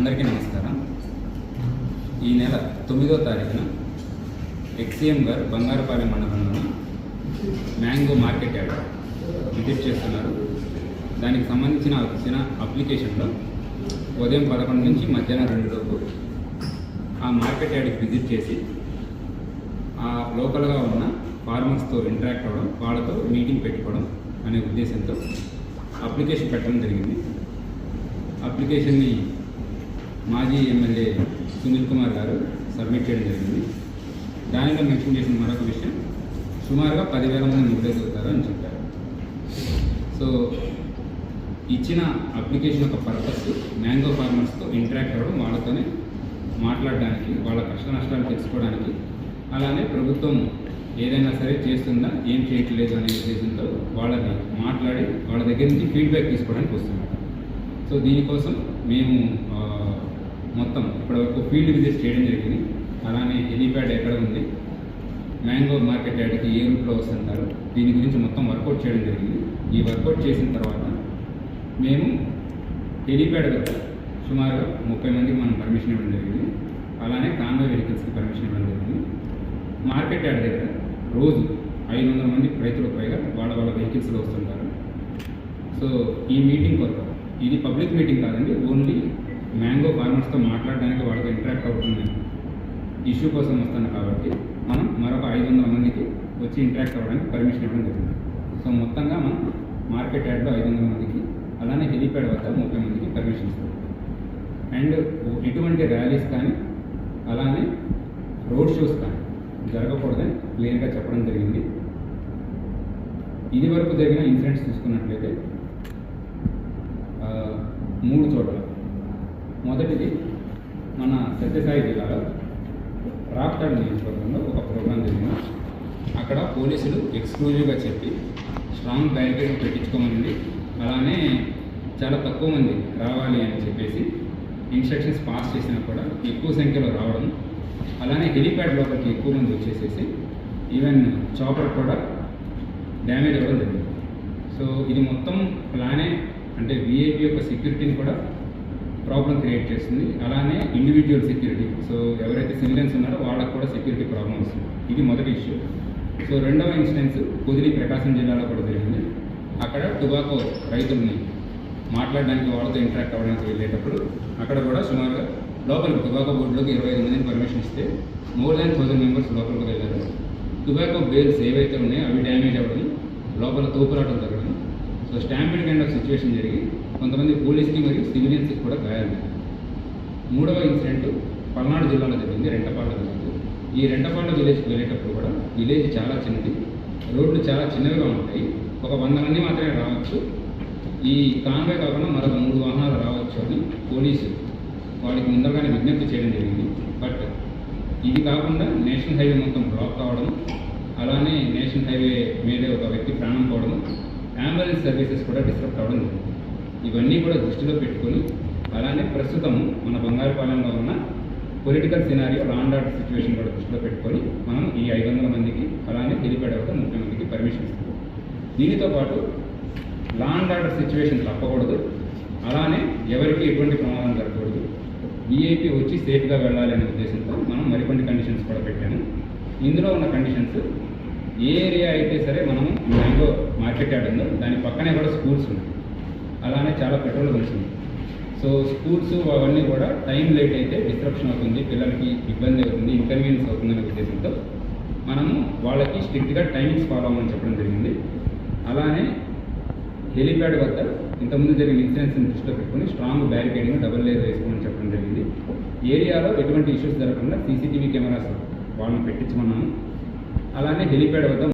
అందరికీ నమస్కారం. ఈ నెల తొమ్మిదో తారీఖున ఎక్సీఎం గారు బంగారపాలెం మండలంలోని మ్యాంగో మార్కెట్ యార్డ్ విజిట్ చేస్తున్నారు. దానికి సంబంధించిన వచ్చిన అప్లికేషన్లో ఉదయం పదకొండు నుంచి మధ్యాహ్నం రెండులోపు ఆ మార్కెట్ యార్డ్కి విజిట్ చేసి ఆ లోకల్గా ఉన్న ఫార్మర్స్తో ఇంటరాక్ట్ అవ్వడం వాళ్ళతో మీటింగ్ పెట్టుకోవడం అనే ఉద్దేశంతో అప్లికేషన్ పెట్టడం జరిగింది. అప్లికేషన్ని మాజీ ఎమ్మెల్యే సునీల్ కుమార్ గారు సబ్మిట్ చేయడం జరిగింది. దానిలో మెన్షన్ చేసిన మరొక విషయం సుమారుగా పదివేల మంది మొబైల్ అని చెప్పారు. సో ఇచ్చిన అప్లికేషన్ యొక్క పర్పస్ మ్యాంగో ఫార్మర్స్తో ఇంటరాక్ట్ అవ్వడం వాళ్ళతోనే మాట్లాడడానికి వాళ్ళ కష్ట నష్టాలు తెలుసుకోవడానికి అలానే ప్రభుత్వం ఏదైనా సరే చేస్తుందా ఏం చేయట్లేదు అనే ఉద్దేశంతో వాళ్ళని మాట్లాడి వాళ్ళ దగ్గర నుంచి ఫీడ్బ్యాక్ తీసుకోవడానికి వస్తున్నారు. సో దీనికోసం మేము మొత్తం ఇప్పటివరకు ఫీల్డ్ విజిట్ చేయడం జరిగింది. అలానే హెలీప్యాడ్ ఎక్కడ ఉంది? మ్యాంగో మార్కెట్ యార్డ్కి ఏ రూట్లో వస్తుంటారు? దీని గురించి మొత్తం వర్కౌట్ చేయడం జరిగింది. ఈ వర్కౌట్ చేసిన తర్వాత మేము హెలీప్యాడ్ వద్ద సుమారు ముప్పై మందికి మనం పర్మిషన్ ఇవ్వడం జరిగింది. అలానే కాన్వే వెహికల్స్కి పర్మిషన్ ఇవ్వడం జరిగింది. మార్కెట్ యార్డ్ దగ్గర రోజు ఐదు వందల మంది రైతులకు పైగా వాళ్ళ వాళ్ళ వెహికల్స్లో వస్తుంటారు. సో ఈ మీటింగ్ కొరకు ఇది పబ్లిక్ మీటింగ్ కాదండి ఓన్లీ మ్యాంగో ఫార్మర్స్తో మాట్లాడడానికి వాళ్ళతో ఇంటరాక్ట్ అవుతుంది ఇష్యూ కోసం వస్తాను కాబట్టి మనం మరొక ఐదు వందల మందికి వచ్చి ఇంటరాక్ట్ అవ్వడానికి పర్మిషన్ ఇవ్వడం జరిగింది సో మొత్తంగా మనం మార్కెట్ యార్డ్లో ఐదు వందల మందికి అలానే హెలీప్యాడ్ వద్ద ముప్పై మందికి పర్మిషన్ ఇస్తాం. అండ్ ఎటువంటి ర్యాలీస్ కానీ అలానే రోడ్ షోస్ కానీ జరగకూడదని క్లియర్గా చెప్పడం జరిగింది. ఇది వరకు జరిగిన ఇన్సిడెంట్స్ చూసుకున్నట్లయితే మూడు చోట్ల. మొదటిది మన సత్యసాయి జిల్లాలో రాప్తాడ్ నియోజకవర్గంలో ఒక ప్రోగ్రాం జరిగింది. అక్కడ పోలీసులు ఎక్స్క్లూజివ్గా చెప్పి స్ట్రాంగ్ బ్యారికేడ్ పెట్టించుకోమని అలానే చాలా తక్కువ మంది రావాలి అని చెప్పేసి ఇన్స్ట్రక్షన్స్ పాస్ చేసినా కూడా ఎక్కువ సంఖ్యలో రావడం. అలానే హెలిప్యాడ్ లోపలికి ఎక్కువ మంది వచ్చేసేసి ఈవెన్ చాపర్ కూడా డ్యామేజ్ అవ్వడం జరిగింది. సో ఇది మొత్తం ప్లానే అంటే విఐపి యొక్క సెక్యూరిటీని కూడా ప్రాబ్లం క్రియేట్ చేస్తుంది. అలానే ఇండివిజువల్ సెక్యూరిటీ సో ఎవరైతే సివిలియన్స్ ఉన్నారో వాళ్ళకు కూడా సెక్యూరిటీ ప్రాబ్లం వస్తుంది. ఇది మొదటి ఇష్యూ సో రెండవ ఇన్సిడెన్స్ కుదిరి ప్రకాశం జిల్లాలో కూడా జరిగింది. అక్కడ టుబాకో రైతుల్ని మాట్లాడడానికి వాళ్ళతో ఇంటరాక్ట్ అవ్వడానికి వెళ్ళేటప్పుడు అక్కడ కూడా సుమారుగా లోపలికి టుబాకో బోర్డులోకి ఇరవై ఐదు మందిని పర్మిషన్ ఇస్తే మోర్ దాన్ థౌజండ్ మెంబర్స్ లోపలికి వెళ్ళారు. టుబాకో బేల్స్ ఏవైతే ఉన్నాయో అవి డ్యామేజ్ అవ్వడం లోపల తోపులాటం జరగడం so stampede kind of situation జరిగి కొంతమంది పోలీస్కి మరియు సివిలియన్స్కి కూడా గాయాలయ్యారు మూడవ ఇన్సిడెంట్ పల్నాడు జిల్లాలో జరిగింది రెంటపాళ్ళ విలేజ్ ఈ రెంటపాళ్ళ విలేజ్కి వెళ్ళేటప్పుడు కూడా విలేజ్ చాలా చిన్నది. రోడ్లు చాలా చిన్నవిగా ఉంటాయి. ఒక వంద మంది మాత్రమే రావచ్చు. ఈ కాన్వే కాకుండా మరొక మూడు వాహనాలు రావచ్చు అని పోలీసు వాళ్ళకి ముందరగానే విజ్ఞప్తి చేయడం జరిగింది. బట్ ఇది కాకుండా నేషనల్ హైవే మొత్తం బ్లాక్ కావడం అలానే నేషనల్ హైవే మీద ఒక వ్యక్తి ప్రాణం పోవడం అంబులెన్స్ సర్వీసెస్ కూడా డిస్టర్బ్ కావడం జరుగుతుంది ఇవన్నీ కూడా దృష్టిలో పెట్టుకొని అలానే ప్రస్తుతం మన బంగారుపాలెంలో ఉన్న political scenario law and order situation కూడా దృష్టిలో పెట్టుకొని మనం ఈ ఐదు వందల మందికి అలానే హెలిప్యాడ్ ముఖ్యమంత్రికి ముప్పై మందికి పర్మిషన్ ఇస్తాం దీనితో పాటు లాండ్ ఆర్డర్ సిచ్యువేషన్ తప్పకూడదు. అలానే ఎవరికి ఎటువంటి ప్రమాదం జరగకూడదు. ఈఐపీ వచ్చి సేఫ్గా వెళ్ళాలి అనే ఉద్దేశంతో మనం మరికొన్ని కండిషన్స్ కూడా పెట్టాము. ఇందులో ఉన్న కండిషన్స్ ఏ ఏరియా అయితే సరే మనం మ్యాంగో మార్కెట్ యార్డ్ ఉందో దాని పక్కనే కూడా స్కూల్స్ ఉన్నాయి. అలానే చాలా పెట్రోల్ బంక్స్ ఉన్నాయి. సో స్కూల్స్ అవన్నీ కూడా టైం లేట్ అయితే డిస్ట్రప్షన్ అవుతుంది పిల్లలకి ఇబ్బంది అవుతుంది ఇన్కన్వీనియన్స్ అవుతుందనే ఉద్దేశంతో మనము వాళ్ళకి స్ట్రిక్ట్గా టైమింగ్స్ ఫాలో అవ్వమని చెప్పడం జరిగింది. అలానే హెలిప్యాడ్ వద్ద ఇంతకుముందు జరిగిన ఇన్సిడెంట్స్ని దృష్టిలో పెట్టుకొని స్ట్రాంగ్ బ్యారికేడింగ్ డబుల్ లేయర్ వేసుకోమని చెప్పడం జరిగింది. ఏరియాలో ఎటువంటి ఇష్యూస్ జరగకుండా సీసీటీవీ కెమెరాస్ వాళ్ళని పెట్టించమన్నాము అలానే హెలిప్యాడ్ వద్ద